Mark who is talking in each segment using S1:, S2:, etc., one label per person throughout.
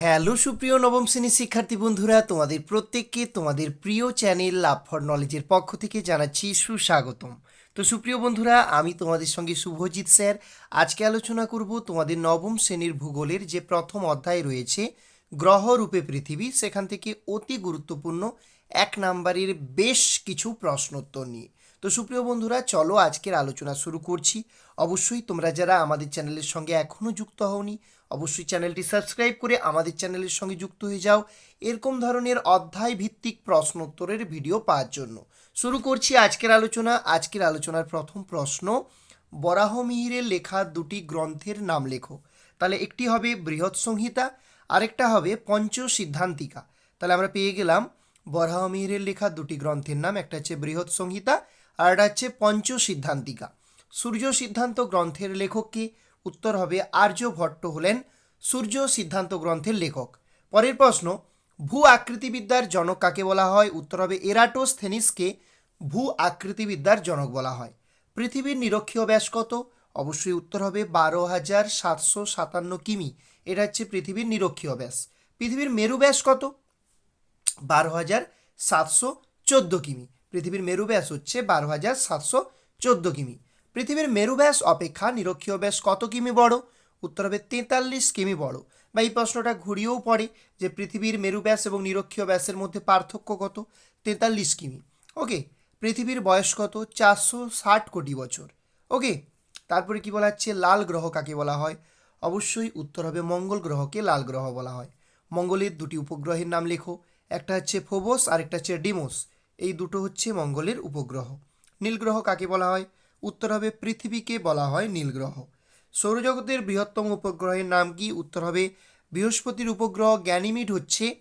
S1: Hello সুপ্রিয় নবম শ্রেণির শিক্ষার্থী বন্ধুরা, তোমাদের প্রত্যেককে তোমাদের প্রিয় চ্যানেল লাভ ফর নলেজের পক্ষ থেকে জানাচ্ছি সুস্বাগতম। তো সুপ্রিয় বন্ধুরা, আমি তোমাদের সঙ্গে শুভজিৎ স্যার। আজকে আলোচনা করব তোমাদের নবম শ্রেণির ভূগোলের যে প্রথম অধ্যায় রয়েছে গ্রহ রূপে পৃথিবী। সেখান থেকে অতি গুরুত্বপূর্ণ এক নাম্বারের বেশ কিছু প্রশ্নোত্তর নিয়ে। তো সুপ্রিয় বন্ধুরা, চলো আজকের আলোচনা শুরু করছি। অবশ্যই তোমরা যারা আমাদের চ্যানেলের সঙ্গে এখনও যুক্ত হওনি অবশ্যই চ্যানেলটি সাবস্ক্রাইব করে আমাদের চ্যানেলের সঙ্গে যুক্ত হয়ে যাও। এরকম ধরনের অধ্যায় ভিত্তিক প্রশ্নোত্তরের ভিডিও পাওয়ার জন্য। শুরু করছি আজকের আলোচনা। আজকের আলোচনার প্রথম প্রশ্ন বরাহমিহিরের লেখা দুটি গ্রন্থের নাম লেখো। তাহলে একটি হবে বৃহৎ সংহিতা, আরেকটা হবে পঞ্চ সিদ্ধান্তিকা তাহলে আমরা পেয়ে গেলাম বরাহমিহিরের লেখা দুটি গ্রন্থের নাম, একটা হচ্ছে বৃহৎ সংহিতা আর একটা হচ্ছে পঞ্চ সিদ্ধান্তিকা সূর্য সিদ্ধান্ত গ্রন্থের লেখক লেখককে উত্তর হবে আর্যভট্ট হলেন সূর্য সিদ্ধান্ত গ্রন্থের লেখক। পরের প্রশ্ন, ভূ আকৃতিবিদ্যার জনক কাকে বলা হয়? উত্তর হবে এরাটোস্থেনিসকে ভূ আকৃতিবিদ্যার জনক বলা হয়। পৃথিবীর নিরক্ষীয় ব্যাস কত? অবশ্যই উত্তর হবে বারো হাজার সাতশো সাতান্ন কিমি। এটা হচ্ছে পৃথিবীর নিরক্ষীয় ব্যাস। পৃথিবীর মেরু ব্যাস কত? বারো হাজার সাতশো চোদ্দ কিমি। পৃথিবীর মেরু ব্যাস হচ্ছে বারো হাজার সাতশো চোদ্দ কিমি। পৃথিবীর মেরু ব্যাস অপেক্ষা নিরক্ষীয় ব্যাস কত কিমি বড়? উত্তর হবে তেতাল্লিশ কিমি বড়। বা এই প্রশ্নটা ঘুরিয়েও পড়ে যে পৃথিবীর মেরু ব্যাস এবং নিরক্ষীয় ব্যাসের মধ্যে পার্থক্য কত? তেতাল্লিশ কিমি। ওকে, পৃথিবীর বয়স কত? চারশো ষাট কোটি বছর। ওকে, তারপরে কি বলা হচ্ছে? লাল গ্রহ কাকে বলা হয়? অবশ্যই উত্তর হবে মঙ্গল গ্রহকে লাল গ্রহ বলা হয়। মঙ্গলের দুটি উপগ্রহের নাম লেখো। একটা হচ্ছে ফোবোস আর একটা হচ্ছে ডিমোস। এই দুটো হচ্ছে মঙ্গলের উপগ্রহ। নীলগ্রহ কাকে বলা হয়? উত্তর হবে পৃথিবীকে বলা হয় নীলগ্রহ। সৌরজগতের বৃহত্তম উপগ্রহের নাম কি? উত্তর হবে বৃহস্পতির উপগ্রহ গ্যানিমিড হচ্ছে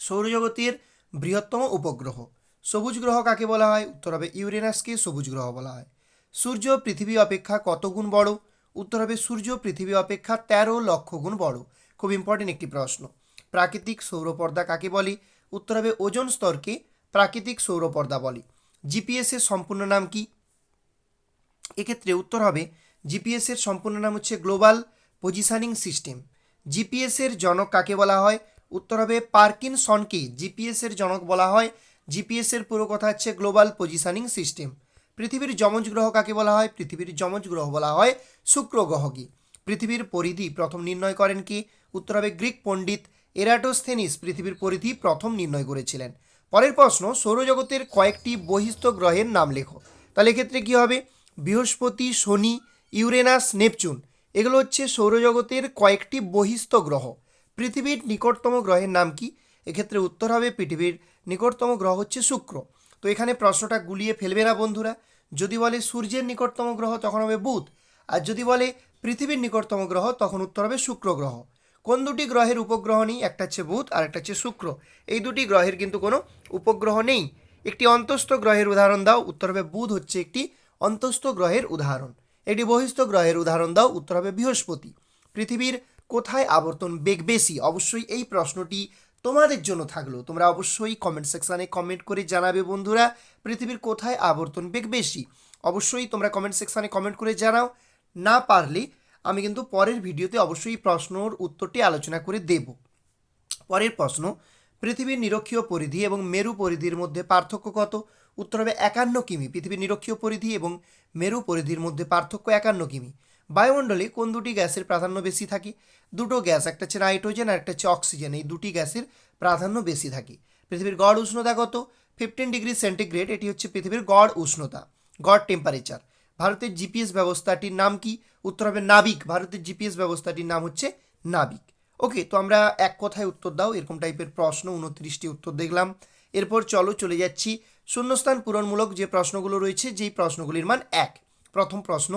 S1: সৌরজগতের বৃহত্তম উপগ্রহ। সবুজ গ্রহ কাকে বলা হয়? উত্তর হবে ইউরেনাসকে সবুজ গ্রহ বলা হয়। সূর্য পৃথিবী অপেক্ষা কত গুণ বড়? উত্তর হবে সূর্য পৃথিবী অপেক্ষা তেরো লক্ষ গুণ বড়। খুব ইম্পর্টেন্ট একটি প্রশ্ন। প্রাকৃতিক সৌরপর্দা কাকে বলে? উত্তর হবে ওজন স্তরকে প্রাকৃতিক সৌরপর্দা বলে। জিপিএসের সম্পূর্ণ নাম কি? এক্ষেত্রে উত্তর হবে জিপিএসের সম্পূর্ণ নাম হচ্ছে গ্লোবাল পজিশনিং সিস্টেম। জিপিএসের জনক কাকে বলা হয়? উত্তর হবে পার্কিনসনকে জিপিএস এর জনক বলা হয় জিপিএসের পুরো কথা হচ্ছে গ্লোবাল পজিশনিং সিস্টেম। পৃথিবীর যমজ গ্রহ কাকে বলা হয়? পৃথিবীর যমজ গ্রহ বলা হয় শুক্র গ্রহকে। পৃথিবীর পরিধি প্রথম নির্ণয় করেন কি? উত্তর হবে গ্রিক পণ্ডিত এরাটোস্থেনিস। পৃথিবীর পরিধি প্রথম নির্ণয় করেছিলেন। পরের প্রশ্ন, সৌরজগতের কয়েকটি বহিস্থ গ্রহের নাম লেখো। তাহলে এক্ষেত্রে কী হবে? বৃহস্পতি, শনি, ইউরেনাস, নেপচুন। এগুলো হচ্ছে সৌরজগতের কয়েকটি বহিস্থ গ্রহ। পৃথিবীর নিকটতম গ্রহের নাম কি? এক্ষেত্রে উত্তর হবে পৃথিবীর নিকটতম গ্রহ হচ্ছে শুক্র। তো এখানে প্রশ্নটা গুলিয়ে ফেলবে না বন্ধুরা। যদি বলে সূর্যের নিকটতম গ্রহ, তখন হবে বুধ। আর যদি বলে পৃথিবীর নিকটতম গ্রহ, তখন উত্তর হবে শুক্র গ্রহ। কোন দুটি গ্রহের উপগ্রহ নেই? একটা হচ্ছে বুধ আর একটা হচ্ছে শুক্র। এই দুটি গ্রহের কিন্তু কোনো উপগ্রহ নেই। একটি অন্তস্থ গ্রহের উদাহরণ দাও। উত্তর হবে বুধ হচ্ছে একটি অন্তস্থ গ্রহের উদাহরণ। একটি বহিস্থ গ্রহের উদাহরণ দাও, উত্তর হবে বৃহস্পতি। পৃথিবীর কোথায় আবর্তন বেগ বেশি? অবশ্যই এই প্রশ্নটি তোমাদের জন্য থাকল। তোমরা অবশ্যই কমেন্ট সেকশানে কমেন্ট করে জানাবে, বন্ধুরা, পৃথিবীর কোথায় আবর্তন বেগ বেশি? অবশ্যই তোমরা কমেন্ট সেকশানে কমেন্ট করে জানাও। না পারলে আমি কিন্তু পরের ভিডিওতে অবশ্যই প্রশ্নর উত্তরটি আলোচনা করে দেব। পরের প্রশ্ন পৃথিবীর নিরক্ষীয় পরিধি এবং মেরু পরিধির মধ্যে পার্থক্য কত? উত্তর হবে একান্ন কিমি। পৃথিবীর নিরক্ষীয় পরিধি এবং মেরু পরিধির মধ্যে পার্থক্য একান্ন কিমি। বায়ুমণ্ডলে কোন দুটি গ্যাসের প্রাধান্য বেশি থাকে? দুটো গ্যাস, একটা হচ্ছে নাইট্রোজেন আর একটা হচ্ছে অক্সিজেন। এই দুটি গ্যাসের প্রাধান্য বেশি থাকে। পৃথিবীর গড় উষ্ণতা কত? Fifteen degree centigrade. এটি হচ্ছে পৃথিবীর গড় উষ্ণতা, গড় টেম্পারেচার ভারতের জিপিএস ব্যবস্থাটির নাম কি? উত্তর হবে নাবিক। ভারতের জিপিএস ব্যবস্থাটির নাম হচ্ছে নাবিক। ওকে তো আমরা এক কথায় উত্তর দাও, এরকম টাইপের প্রশ্ন, উনত্রিশটি উত্তর দেখলাম। এরপর চলো চলে যাচ্ছি শূন্যস্থান পূরণমূলক যে প্রশ্নগুলো রয়েছে, যেই প্রশ্নগুলির মান এক। প্রথম প্রশ্ন,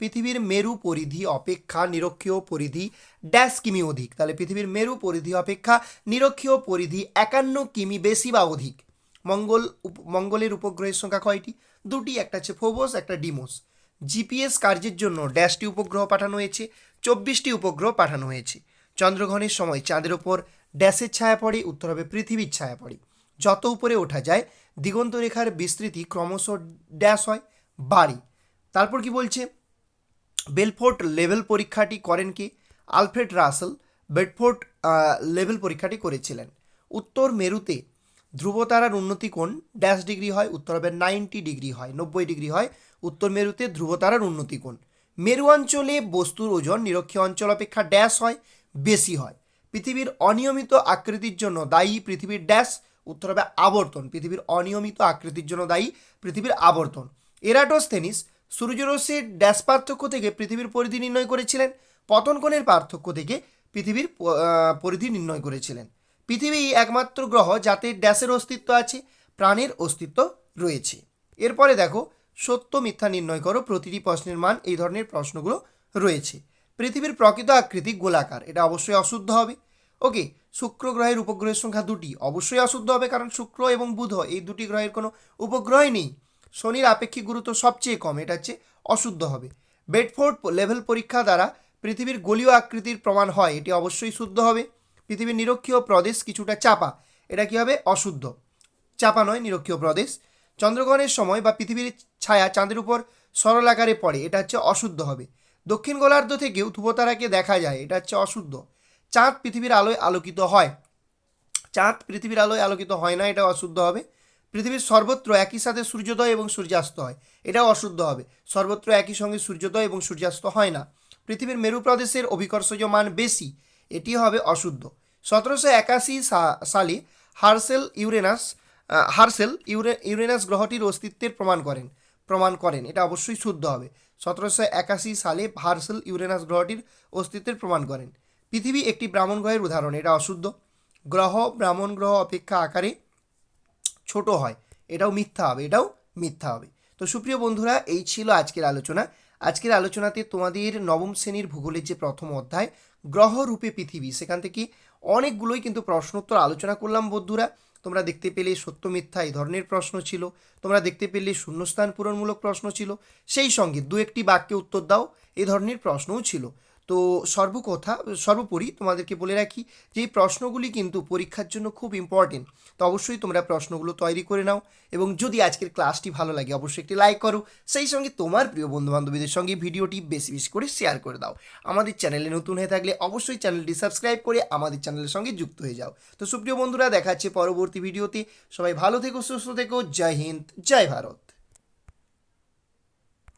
S1: পৃথিবীর মেরু পরিধি অপেক্ষা নিরক্ষীয় পরিধি ড্যাশ কিমি অধিক? তাহলে পৃথিবীর মেরু পরিধি অপেক্ষা নিরক্ষীয় পরিধি একান্ন কিমি বেশি বা অধিক? মঙ্গল মঙ্গলের উপগ্রহের সংখ্যা কয়টি? দুটি, একটা হচ্ছে ফোবোস, একটা ডিমোস। জিপিএস কার্যের জন্য ড্যাশটি উপগ্রহ পাঠানো হয়েছে, চব্বিশটি উপগ্রহ পাঠানো হয়েছে। চন্দ্রগ্রহণের সময় চাঁদের ওপর ড্যাশের ছায়া পড়ে, উত্তর হবে পৃথিবীর ছায়া পড়ে। যত উপরে ওঠা যায়, দিগন্ত রেখার বিস্তৃতি ক্রমশ ড্যাশ হয়, বাড়ি। তারপর কি বলছে? বেলফোর্ট লেভেল পরীক্ষাটি করেন কে? আলফ্রেড রাসেল বেডফোর্ট লেভেল পরীক্ষাটি করেছিলেন। উত্তর মেরুতে ধ্রুবতারার উন্নতি কোণ ড্যাশ ডিগ্রি হয়, উত্তর হবে নাইনটি ডিগ্রি হয়, নব্বই ডিগ্রি হয়। উত্তর মেরুতে ধ্রুবতারার উন্নতি কোণ। মেরু অঞ্চলে বস্তুর ওজন, নিরক্ষীয় অঞ্চল অপেক্ষা ড্যাশ হয় বেশি হয়। পৃথিবীর অনিয়মিত আকৃতির জন্য দায়ী পৃথিবীর ড্যাশ উত্তর হবে আবর্তন। পৃথিবীর অনিয়মিত আকৃতির জন্য দায়ী পৃথিবীর আবর্তন। এরাটোস্থেনিস সূর্যরশ্মির ড্যাশ পার্থক্য থেকে পৃথিবীর পরিধি নির্ণয় করেছিলেন। পতন কোণের পার্থক্য থেকে পৃথিবীর পরিধি নির্ণয় করেছিলেন। পৃথিবী একমাত্র গ্রহ যাতে ড্যাশের অস্তিত্ব আছে, প্রাণের অস্তিত্ব রয়েছে। এরপরে দেখো, সত্য মিথ্যা নির্ণয় করো, প্রতিটি প্রশ্নের মান এই ধরনের প্রশ্নগুলো রয়েছে। পৃথিবীর প্রকৃত আকৃতি গোলাকার, এটা অবশ্যই অশুদ্ধ হবে। ওকে শুক্র গ্রহের উপগ্রহের সংখ্যা দুটি, অবশ্যই অশুদ্ধ হবে কারণ শুক্র এবং বুধ, এই দুটি গ্রহের কোনো উপগ্রহই নেই। শনির আপেক্ষিক গুরুত্ব সবচেয়ে কম, এটা হচ্ছে অশুদ্ধ হবে। বেডফোর্ড লেভেল পরীক্ষা দ্বারা পৃথিবীর গলীয় আকৃতির প্রমাণ হয়, এটি অবশ্যই শুদ্ধ হবে। পৃথিবীর নিরক্ষীয় প্রদেশ কিছুটা চাপা, এটা কি হবে? অশুদ্ধ। চাপা নয়, নিরক্ষীয় প্রদেশ। চন্দ্রগ্রহণের সময় বা পৃথিবীর ছায়া চাঁদের উপর সরল আকারে পড়ে, এটা হচ্ছে অশুদ্ধ হবে। দক্ষিণ গোলার্ধ থেকেও ধ্রুবতারাকে দেখা যায়। এটা হচ্ছে অশুদ্ধ। চাঁদ পৃথিবীর আলোয় আলোকিত হয়। চাঁদ পৃথিবীর আলোয় আলোকিত হয় না, এটা অশুদ্ধ হবে। পৃথিবীর সর্বত্র একই সাথে সূর্যোদয় এবং সূর্যাস্ত হয়। এটাও অশুদ্ধ হবে। সর্বত্র একই সঙ্গে সূর্যোদয় এবং সূর্যাস্ত হয় না। পৃথিবীর মেরু প্রদেশের অভিকর্ষজ মান বেশি। এটি হবে অশুদ্ধ। সতেরোশো একাশি সালে হার্সেল ইউরেনাস হার্সেল ইউরে, ইউরেনাস গ্রহটির অস্তিত্বের প্রমাণ করেন। প্রমাণ করেন। এটা অবশ্যই শুদ্ধ হবে। সতেরোশো একাশি সালে হার্সেল ইউরেনাস গ্রহটির অস্তিত্বের প্রমাণ করেন। পৃথিবী একটি ব্রাহ্মণ গ্রহের উদাহরণ, এটা অশুদ্ধ। গ্রহ, ব্রাহ্মণ গ্রহ অপেক্ষা আকারে ছোট হয়, এটাও মিথ্যা হবে, এটাও মিথ্যা হবে। তো সুপ্রিয় বন্ধুরা, এই ছিল আজকের আলোচনা। আজকের আলোচনাতে তোমাদের নবম শ্রেণির ভূগোলের যে প্রথম অধ্যায়, গ্রহ রূপে পৃথিবী, সেখান থেকে অনেকগুলোই কিন্তু প্রশ্নোত্তর আলোচনা করলাম বন্ধুরা। তোমরা দেখতে পেলে সত্য মিথ্যা এই ধরনের প্রশ্ন ছিল। তোমরা দেখতে পেলে শূন্যস্থান পূরণমূলক প্রশ্ন ছিল। সেই সঙ্গে দু একটি বাক্যে উত্তর দাও এই ধরনের প্রশ্নও ছিল। তো সর্বকথা, সর্বোপরি তোমাদেরকে বলে রাখি যে এই প্রশ্নগুলি কিন্তু পরীক্ষার জন্য খুব ইম্পর্টেন্ট তো অবশ্যই তোমরা প্রশ্নগুলো তৈরি করে নাও এবং যদি আজকের ক্লাসটি ভালো লাগে অবশ্যই একটি লাইক করো। সেই সঙ্গে তোমার প্রিয় বন্ধু বান্ধবীদের সঙ্গে ভিডিওটি বেশি বেশি করে শেয়ার করে দাও। আমাদের চ্যানেলে নতুন হয়ে থাকলে অবশ্যই চ্যানেলটি সাবস্ক্রাইব করে আমাদের চ্যানেলের সঙ্গে যুক্ত হয়ে যাও। তো সুপ্রিয় বন্ধুরা, দেখা হচ্ছে পরবর্তী ভিডিওতে। সবাই ভালো থেকো, সুস্থ থেকো। জয় হিন্দ, জয় ভারত।